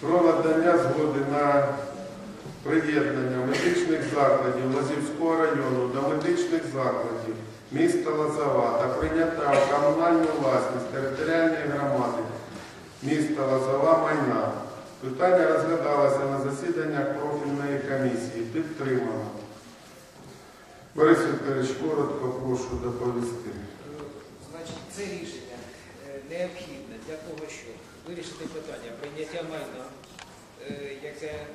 про надання згоди на приєднання медичних закладів Лазівського району до медичних закладів міста Лозова та прийняття в комунальну власність територіальної громади міста Лозова майна. Питання розглядалося на засіданнях профільної комісії. Підтримано. Борис Вікторович, коротко прошу доповісти. Значить, це рішення е, необхідне для того, щоб вирішити питання прийняття майна, е, яке е,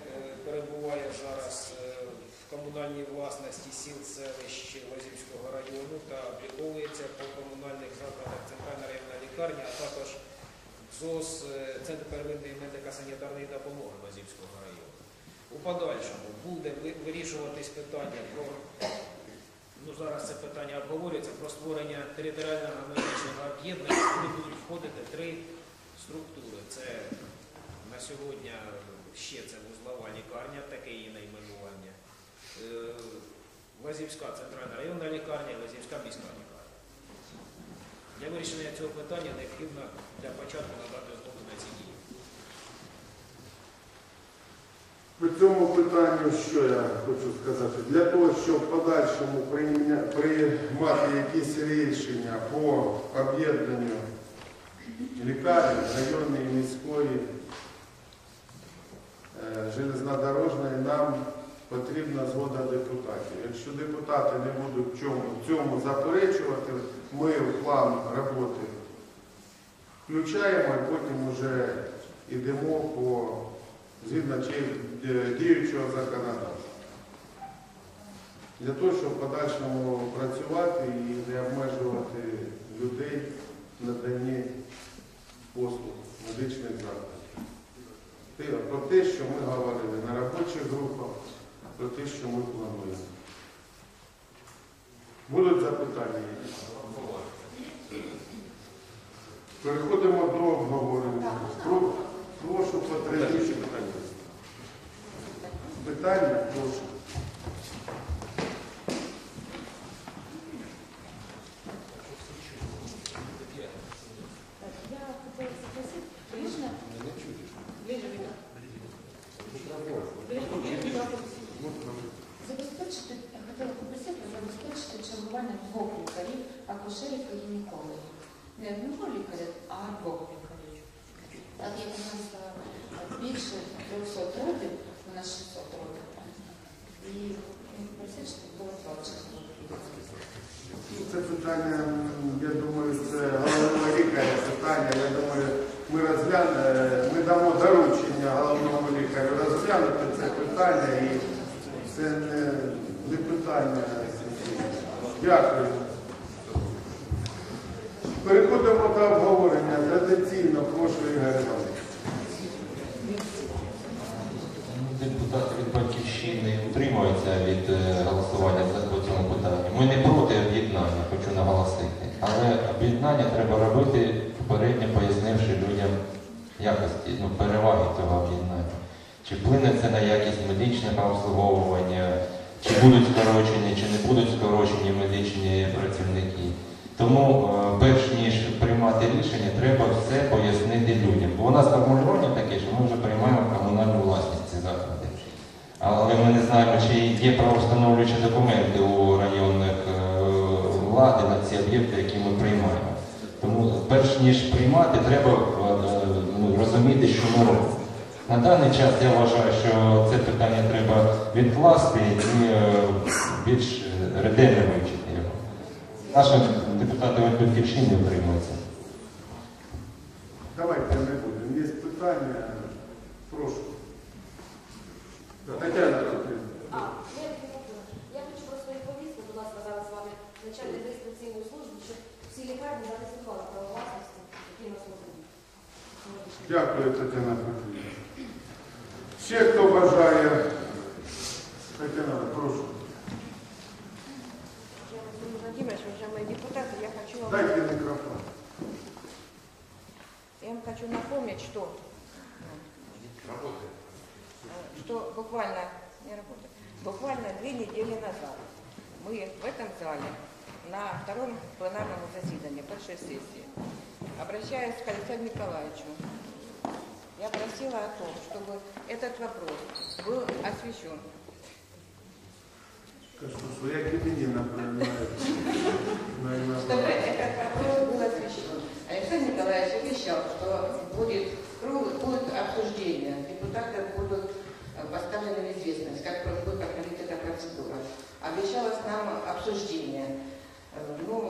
перебуває зараз е, в комунальній власності сіл селищ Лозівського району та обліковується по комунальних закладах Центральна районна лікарня, а також ЗОС Центр первинної медико-санітарної допомоги Лозівського району. У подальшому буде ви- вирішуватись питання про Ну, зараз це питання обговорюється про створення територіального медичного об'єднання, куди будуть входити три структури. Це на сьогодні ще це вузлова лікарня, таке її найменування. Е, Лазівська центральна районна лікарня Лазівська міська лікарня. Для вирішення цього питання необхідно для початку надати згоду на ці дії. По цьому питанню, що я хочу сказати, для того, щоб в подальшому приймати якісь рішення по об'єднанню лікарень районної міської е, железнодорожної, нам потрібна згода депутатів. Якщо депутати не будуть в цьому, заперечувати, ми в план роботи включаємо і потім вже йдемо по згідно е, діючого законодавства. Для того, щоб в подальшому працювати і не обмежувати людей в наданні послуг медичних закладів. Про те, що ми говорили на робочих групах, про те, що ми плануємо. Будуть запитання? Переходимо до обговорення. Про- Прошу потрібні питання. Питання, прошу. Я хотела спросить, Гришна? Ближе, Вика. Забезпечити, я хотіла попросити забезпечити чергування двох лікарів, акушерів і гінекологів. Не одного лікаря, а двох лікарів. Так як у нас е, більше 300 родів, у нас 600 родів. І просити, щоб було два чергування. Ну, Це питання, м, я думаю, це головного лікаря питання. Я думаю, ми розглянемо, ми дамо доручення головному лікарю розглянути це питання і це не, не питання. Дякую. Переходимо до обговорення. Традиційно прошу Ігор Іванович. Депутати від батьківщини утримуються від е, голосування за цьому питанню. Ми не проти об'єднання, хочу наголосити. Але об'єднання треба робити, попередньо пояснивши людям якості, ну, переваги цього об'єднання. Чи вплине це на якість медичного обслуговування, чи будуть скорочені, чи не будуть скорочені медичні працівники. Тому, е, перш ніж приймати рішення, треба все пояснити людям. Бо у нас формулювання таке, що ми вже приймаємо комунальну власність ці заклади. Але ми не знаємо, чи є правовстановлюючі документи у районних е, влади на ці об'єкти, які ми приймаємо. Тому перш ніж приймати, треба е, ну, розуміти, що ми робимо. На даний час я вважаю, що це питання треба відкласти і е, більш е, ретельно вивчити його. Наші депутати від батьківщини утримуються. Владимирович, уважаемые депутаты, я хочу вам, Дайте мікрофон. я вам хочу напомнить, что, э, что буквально, не работает, буквально две недели назад мы в этом зале на втором пленарном заседании большой сессии, обращаясь к Александру Николаевичу, я просила о том, чтобы этот вопрос был освещен. Що як і мені наприклад. Чтобы этот вопрос был освещен. Александр Николаевич обещал, что будет круг- будет обсуждение, депутаты будут э, поставлены в известность, как будет проходить эта процедура. Обещалось нам обсуждение, э, ну,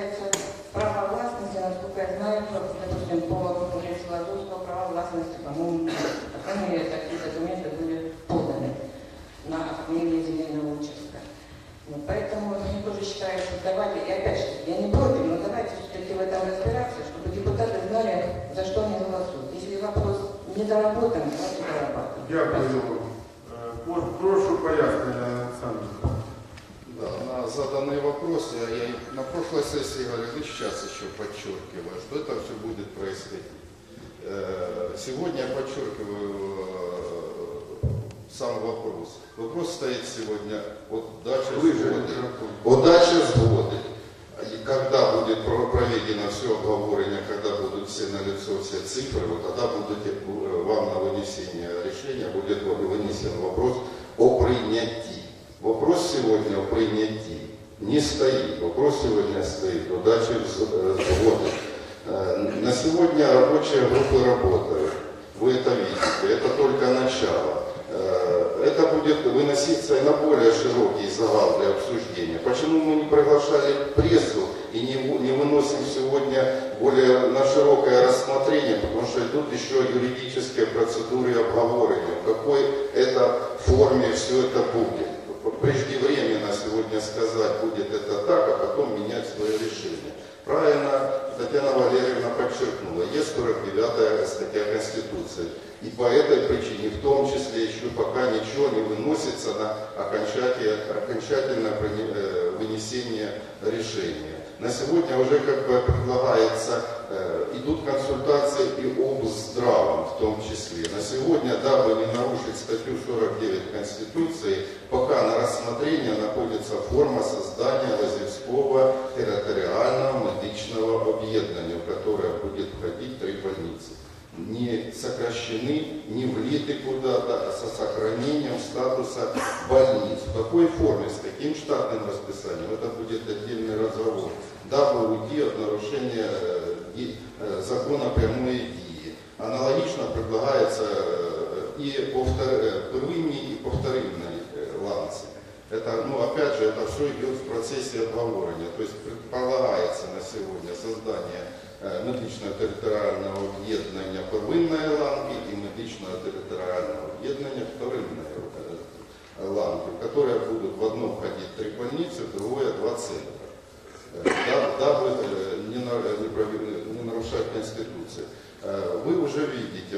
Congratulations. Еще подчеркиваю, что это все будет происходить. Э, Сегодня я подчеркиваю э, сам вопрос. Вопрос стоит сегодня от дачи Ближе сгоды. мікрофон. О даче сгоды. И когда будет про- проведено все обговорение, когда будут все на лицо все цифры, вот тогда будет э, вам на вынесение решения будет вынесен вопрос о принятии. Вопрос сегодня о принятии не стоит. Вопрос сегодня стоит о даче сгоды. Э, На сегодня рабочие группы работают. Вы это видите. Это только начало. Э, Это будет выноситься на более широкий загал для обсуждения. Почему мы не приглашали прессу и не, не выносим сегодня более на широкое рассмотрение, потому что идут еще юридические процедуры и обговорения, в какой это форме все это будет. Преждевременно сегодня сказать, будет это так, а потом менять свое решение. Правильно Татьяна Валерьевна подчеркнула, есть 49 статья Конституции. И по этой причине, в том числе, еще пока ничего не выносится на окончательное, э, вынесение решения. На сегодня уже как бы предлагается, э, идут консультации и об здравом в том числе. На сегодня, дабы не нарушить статью 49 Конституции, пока на рассмотрение находится форма создания Лазевского территориального медичного объединения, в которое будет входить три больницы не сокращены, не влиты куда-то, а со сохранением статуса больниц. В какой форме, с каким штатным расписанием, это будет отдельный разговор. Дабы уйти от нарушения э, э, закона прямой дії. Аналогично предлагается э, и первинной, и по вторинной э, ланце. Это, ну, опять же, это все идет в процессе обговорения. То есть предполагается на сегодня создание медичного територіального об'єднання первинної ланки і медичного територіального об'єднання вторинної е, ланки, в которые будут в одно входить три больницы, в другое два центра. Э, да- Дабы э, не, на- не прови- не нарушать Конституцию. Э, Вы уже видите,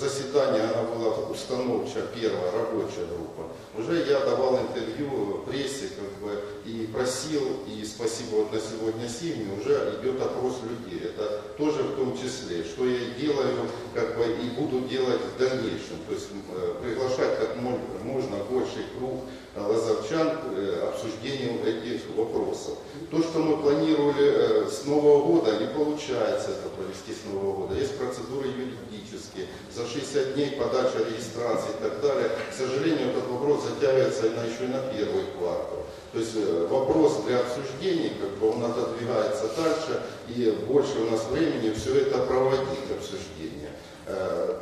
заседание, она была установча, первая рабочая группа. Уже я давал интервью прессе как бы, и просил, и спасибо вот на сегодня Сивне, уже идет опрос людей. Это тоже в том числе, что я делаю как бы, и буду делать в дальнейшем. То есть э, приглашать как можно больший круг э, лазовчан к э, обсуждению этих вопросов. То, что мы планировали с Нового года, не получается это провести с Нового года. Есть процедуры юридические, за 60 дней подача регистрации и так далее. К сожалению, этот вопрос затягивается еще и на первый квартал. То есть э, вопрос для обсуждений, как бы он отодвигается дальше, и больше у нас времени все это проводить, обсуждение. Э,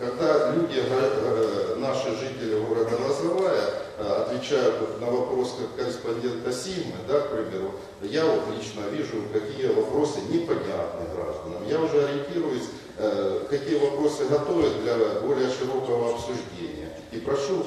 Когда люди, э, наши жители города Лозовая, отвечают на вопрос как корреспондента Сигмы, да, к примеру, я вот лично вижу, какие вопросы непонятны гражданам. Я уже ориентируюсь, какие вопросы готовят для более широкого обсуждения. И прошу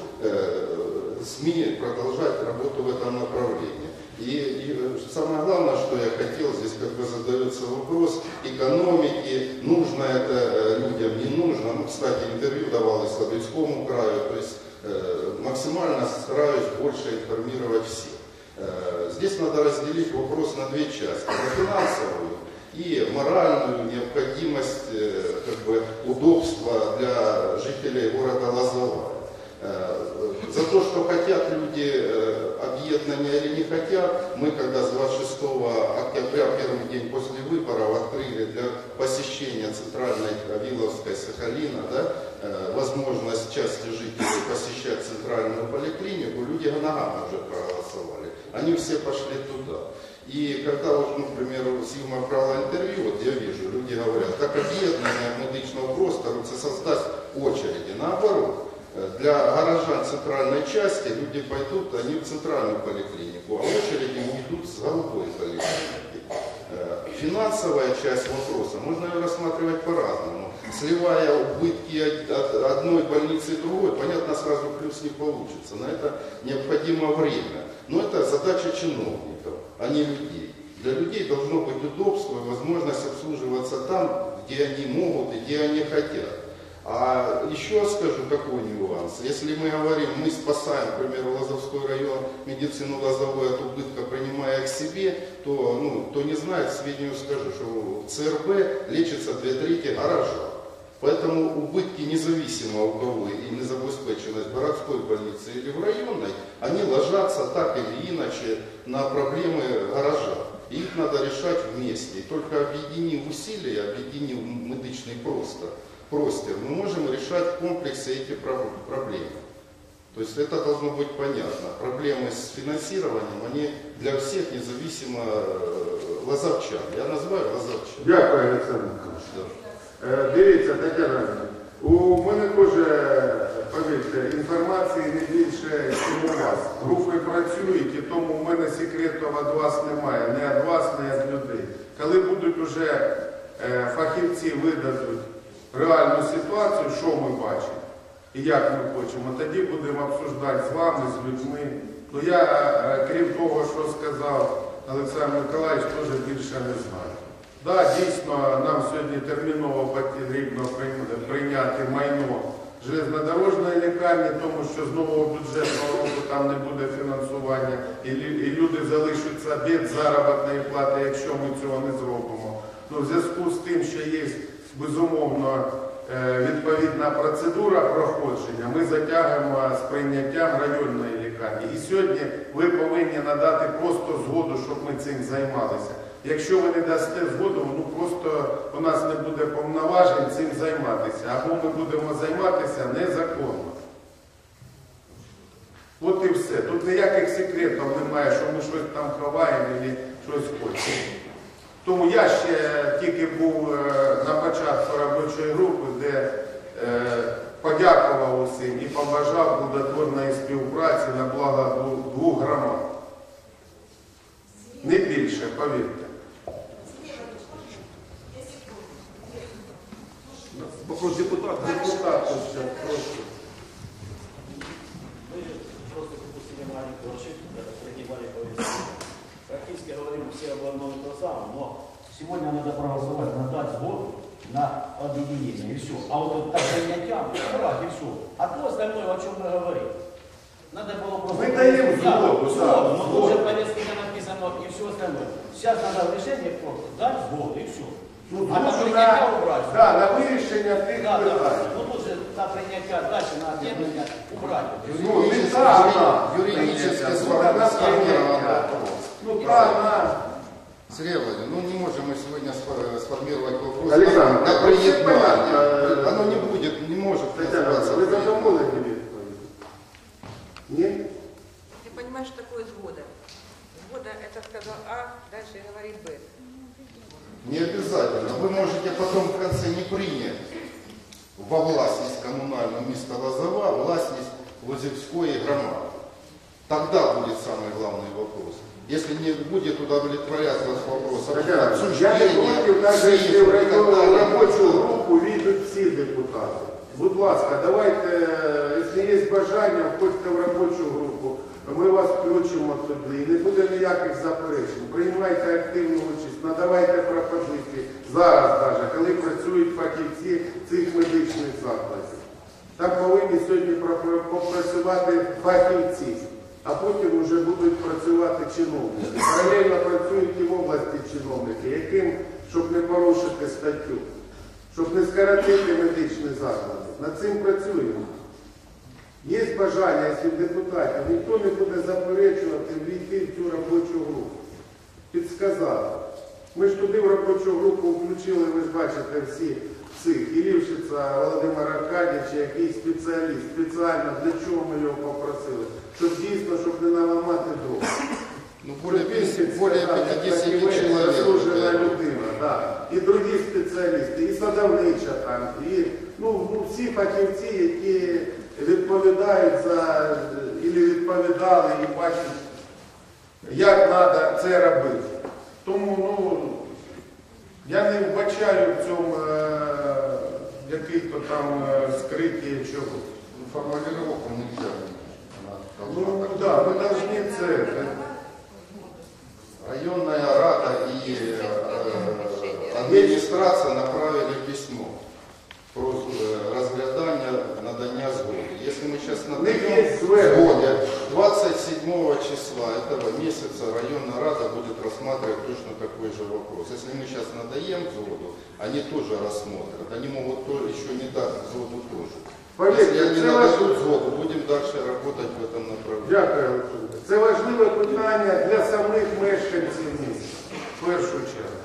СМИ продолжать работу в этом направлении. И, и самое главное, что я хотел, здесь как бы задается вопрос экономики, нужно это э, людям, не нужно. Ну, кстати, интервью давалось Слободскому краю, то есть э, максимально стараюсь больше информировать всех. Э, Здесь надо разделить вопрос на две части. На финансовую и моральную необходимость, э, как бы, удобства для жителей города Лозовая. Э, За то, что хотят люди э, объединения или не хотят, мы когда с 26 октября, первый день после выборов, открыли для посещения центральной Виловской Сахалина, да, э, возможность части жителей посещать центральную поликлинику, люди ногами уже проголосовали. Они все пошли туда. И когда, вот, ну, к примеру, Сігма брала інтерв'ю, от я вижу, люди говорять, так об'єднання медичного простору це создасть очереди. Наоборот, э, для горожан центральной части люди пойдут, они в центральную поликлинику, а очереди уйдут с голубой поликлиники. Э, Финансовая часть вопроса можно ее рассматривать по-разному. Сливая убытки одной больницы и другой, понятно, сразу плюс не получится. На это необходимо время. Но это задача чиновников, а не людей. Для людей должно быть удобство и возможность обслуживаться там, где они могут и где они хотят. А еще скажу такой нюанс. Если мы говорим, мы спасаем, к примеру, Лазовской район, медицину Лозовой от убытка, принимая к себе, то, ну, кто не знает, сведению скажу, что ЦРБ лечится две трети горожан. Поэтому убытки независимо у кого и незабезпеченность городской больницы или в районной, они ложатся так или иначе на проблемы горожан. И их надо решать вместе. И только объединив усилия, объединив медичный простор, простер, мы можем решать в комплексе эти про- проблемы. То есть это должно быть понятно. Проблемы с финансированием, они для всех независимо э, лазовчан. Я называю лазовчан. Дякую, Олександр Миколаївич. Да. Е, Дивіться, Тетяна, Іванівна, у мене теж, е, повірте, інформації не більше, ніж у вас. Групи працюють, і тому в мене секретів від вас немає, не від вас, не від людей. Коли будуть уже е, фахівці видадуть реальну ситуацію, що ми бачимо і як ми хочемо, тоді будемо обсуждати з вами, з людьми. Ну я, е, крім того, що сказав Олександр Миколаївич, теж більше не знаю. Так, дійсно, нам сьогодні терміново потрібно прийняти майно железнодорожної лікарні, тому що з нового бюджетного року там не буде фінансування, і люди залишаться без заробітної плати, якщо ми цього не зробимо. Ну, в зв'язку з тим, що є безумовно е, відповідна процедура проходження, ми затягуємо з прийняттям районної лікарні. І сьогодні ви повинні надати просто згоду, щоб ми цим займалися. Якщо ви не дасте згоду, ну просто у нас не буде повноважень цим займатися, або ми будемо займатися незаконно. От і все. Тут ніяких секретів немає, що ми щось там ховаємо і щось хочемо. Тому я ще тільки був е, на початку робочої групи, де е, подякував усім і побажав плодотворної співпраці на благо двох- громад. Не більше, повірте. Депутата. Депутат ще прошу. Мы просто пропустили маленький Практически говорим все об одном и том самом, но сегодня надо проголосовать, надать сбор на объединение, и все. А вот так занятиям, брать, и все. А то остальное, о чем мы говорим. Надо было просто... Мы даем Да, сбор, да, но сбор. тут же в повестке написано и все остальное. Сейчас надо решение просто дать сбор, и все. Ну, а на принятие убрать. да, на вирішення тих Да, да. Ну тут же на принятие дальше, на объединение убрать. Ну, не та, на Правильно. Сергей Владимирович, ну не можем мы сегодня сформировать вопрос. Александр, да, приедно. Э, Оно не будет, не может. Татьяна, вы даже молоды не Нет? Ты понимаешь, что такое сгода? Сгода это сказал А, дальше говорит Б. Не обязательно. Вы можете потом в конце не принять. Во власність комунального міста Лозова, власність Лозівської громади. Тогда будет самый главный вопрос. Если не будет удовлетворяться вопрос Я не обсуждения, проти, навіть якщо в районну робочу групу війдуть всі депутати. Будь ласка, давайте, якщо є бажання, входьте в робочу групу. Ми вас включимо туди. Не буде ніяких заперечень. Приймайте активну участь, надавайте пропозиції. Зараз навіть, коли працюють фахівці цих медичних закладів. Там повинні сьогодні попрацювати фахівці, а потім вже будуть працювати чиновники. Паралельно працюють і в області чиновники, яким, щоб не порушити статтю, щоб не скоротити медичні заклади. Над цим працюємо. Є бажання, якщо депутатів, ніхто не буде заперечувати війти в цю робочу групу. Підсказати. Ми ж туди в робочу групу включили, ви ж бачите, всі цих. І Лівшиця Володимир Аркадійович, який спеціаліст, спеціально для чого ми його попросили? Щоб дійсно, щоб не наламати дров. Ну, более, 50 более 50 человек. Заслужена людина, да. І другі спеціалісти, і садовнича там, і ну, ну, всі фахівці, які відповідають за, і відповідали, і бачать, як треба це робити. Тому ну, я не вбачаю в цьому е, яких-то там е, скриті чогось. Ну, формулировку нельзя. Ну да, ми быть. повинні це. Районная рада и э, администрация направили письмо про э, разглядание надання згоди. Если мы сейчас надаем згоде, 27 числа этого месяца районная рада будет рассматривать точно такой же вопрос. Если мы сейчас надаем згоду, они тоже рассмотрят. Они могут еще не дать згоду тоже. Поверьте, Если они це нададут ваш- згоду, будем дальше работать в этом направлении. Дякую, Олександр. Це важливе питання для самих мешканців міста, в першу чергу.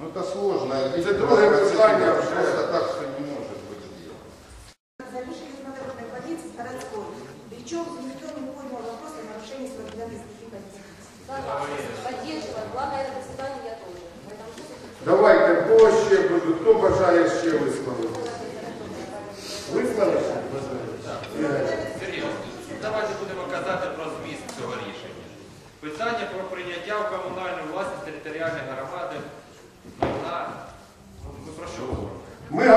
Ну это сложно. Это другое питание уже.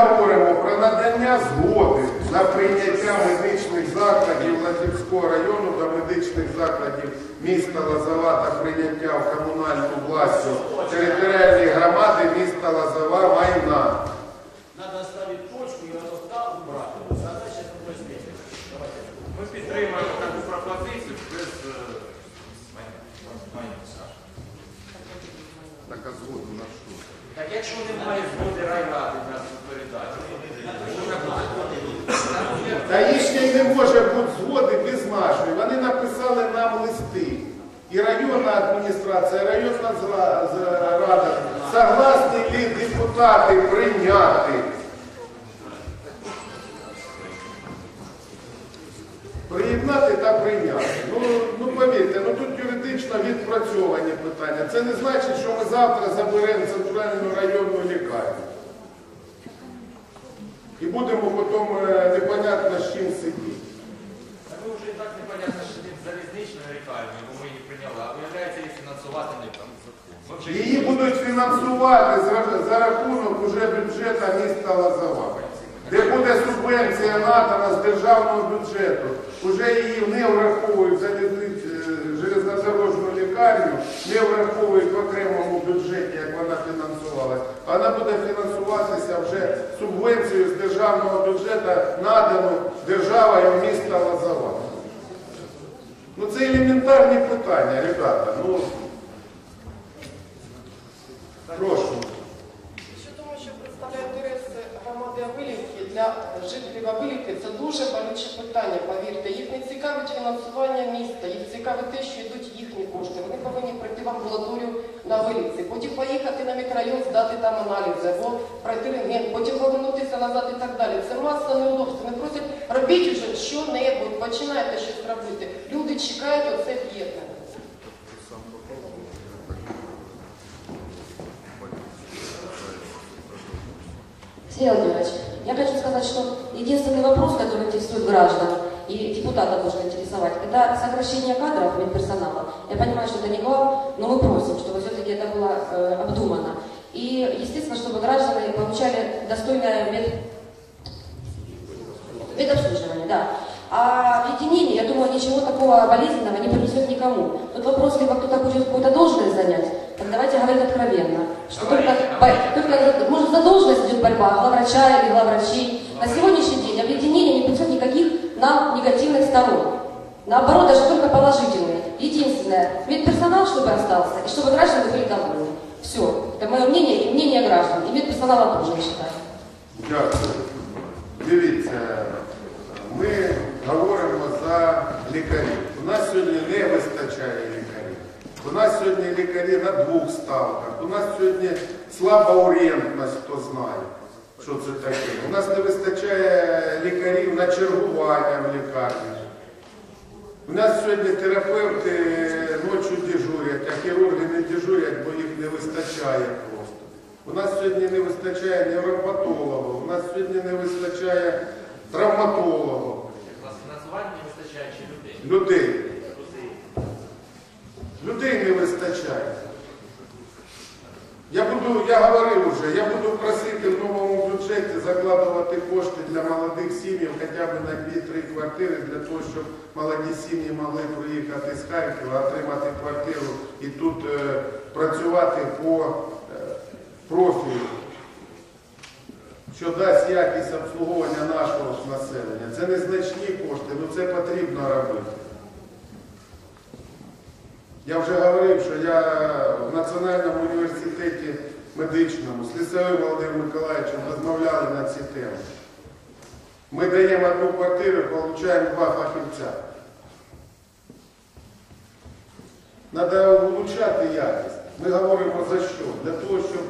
Говоримо про надання згоди на прийняття медичних закладів Лазівського району до медичних закладів міста Лозова та прийняття в комунальну власність територіальної громади міста Лозова майна. Надо ставить точку и вот так убрать. Задача Ми підтримуємо таку пропозицію без е, майна. Майна, Саша. Так а згоду на что? Так якщо немає згоди райради Та їхньої не може бути згоди без нашої. Вони написали нам листи. І районна адміністрація, і районна рада согласні ли депутати прийняти. Приєднати та прийняти. Ну, ну повірте, ну тут юридично відпрацьовані питання. Це не значить, що ми завтра заберемо центральну районну лікарню. І будемо потім е, непонятно з чим сидіти. Так ми вже і так непонятно, що від залізничної лікарні, бо ми її прийняли, а виявляється, її фінансувати не там. Ми вже Її будуть фінансувати за, за рахунок уже бюджету міста Лозова, де буде субвенція надана з державного бюджету. Уже її не враховують залізниць- е, железнодорожну лікарню, не враховують в окремому бюджеті, як вона фінансувалась. Вона буде фінансуватися вже субвенцією з державного бюджету, надану державою міста Лозова. Ну це елементарні питання, ребята. Ну, прошу. Що тому, що представляє інтереси громади Авилівки для жителів Авилівки, це дуже болюче питання, повірте. Їх не цікавить фінансування міста, їх цікавить те, що йдуть їхні кошти. Вони повинні прийти в амбулаторію на Авилівці, потім поїхати на мікрорайон, здати там аналізи, або пройти рентген, потім повернутися назад і так далі. Це маса неудобств. Вони просять, робіть уже що-небудь, починайте щось робити. Люди чекають оце об'єднання. Сергей Владимирович, я хочу сказать, что единственный вопрос, который интересует граждан и депутата должен интересовать, это сокращение кадров медперсонала. Я понимаю, что это не к вам, но мы просим, чтобы все-таки это было э, обдумано. И, естественно, чтобы граждане получали достойное мед... медобслуживание, да. А объединение, я думаю, ничего такого болезненного не принесет никому. Тут вопрос, либо кто-то хочет какую-то должность занять, так давайте говорить откровенно. Что только, бо- только за- может, за должность идет борьба главврача или главврачей. На сегодняшний день объединение не принесет никаких нам негативных сторон. Наоборот, даже только положительные. Единственное, медперсонал, чтобы остался, и чтобы граждане были довольны. Все. Это мое мнение и мнение граждан. И медперсонала тоже, я считаю. Дякую. Дивіться, сьогодні лікарі на двох ставках. У нас сьогодні слаба орієнтність, хто знає, що це таке. У нас не вистачає лікарів на чергування в лікарні. У нас сьогодні терапевти ночі дежурять, а хірурги не дежурять, бо їх не вистачає просто. У нас сьогодні не вистачає невропатологів, у нас сьогодні не вистачає чи людей? Людей. Не вистачає. Я буду, я говорив вже, я буду просити в новому бюджеті закладувати кошти для молодих сім'їв хоча б на 2-3 квартири, для того, щоб молоді сім'ї могли приїхати з Харкова, отримати квартиру і тут е, працювати по е, профілю, що дасть якість обслуговування нашого населення. Це незначні кошти, але це потрібно робити. Я вже говорив, що я в Національному університеті медичному з Лісовим Володимиром Миколаївичем розмовляли на ці теми. Ми даємо одну квартиру, отримуємо два фахівця. Треба влучати якість. Ми говоримо за що? Для того, щоб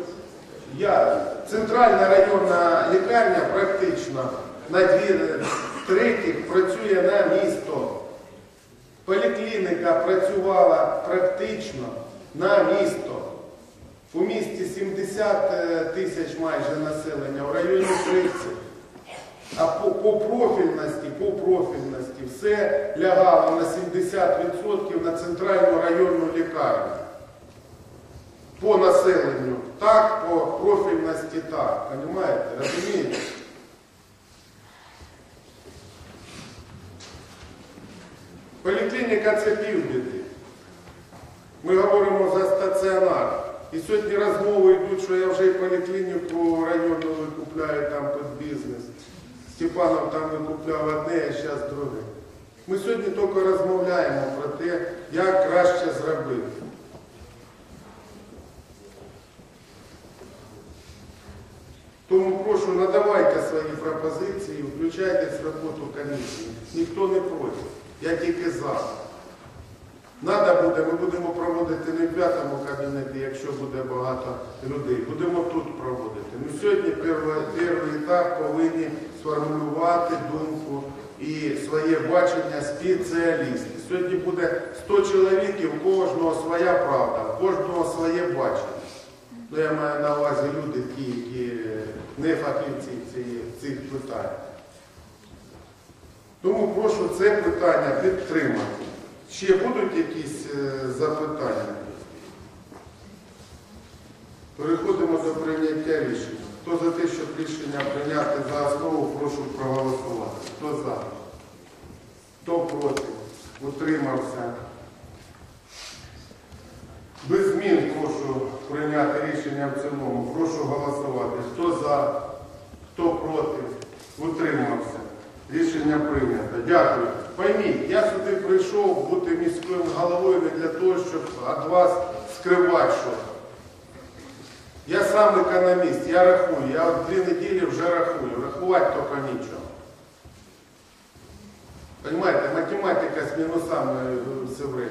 я, центральна районна лікарня практично на дві третіх працює на місто. Поліклініка працювала практично на місто. У місті 70 е, тисяч майже населення, в районі 30. А по, по профільності, по профільності все лягало на 70% на центральну районну лікарню. По населенню так, по профільності так. Понимаєте? Розумієте? Поліклініка це півбіди. Ми говоримо за стаціонар. І сьогодні розмови йдуть, що я вже і поліклініку районну викупляю там під бізнес. Степанов там викупляв одне, а зараз друге. Ми сьогодні тільки розмовляємо про те, як краще зробити. Тому прошу, надавайте свої пропозиції, включайтесь в роботу комісії. Ніхто не проти. Я тільки за. Надо буде, ми будемо проводити не в п'ятому кабінеті, якщо буде багато людей. Будемо тут проводити. Ну, сьогодні перший, етап повинні сформулювати думку і своє бачення спеціалісти. Сьогодні буде 100 чоловік і в кожного своя правда, в кожного своє бачення. Ну, я маю на увазі люди, ті, які не фахівці цих питань. Тому прошу це питання підтримати. Ще будуть якісь е, запитання? Переходимо до прийняття рішення. Хто за те, щоб рішення прийняти за основу, прошу проголосувати. Хто за? Хто проти? Утримався. Без змін прошу прийняти рішення в цілому. Прошу голосувати. Хто за, хто проти, утримався. Рішення прийнято. Дякую. Пойміть, я сюди прийшов бути міським головою не для того, щоб від вас скривати щось. Я сам економіст, я рахую. Я дві неділі вже рахую. Рахувати тільки нічого. Понимаете, математика з минусами все время.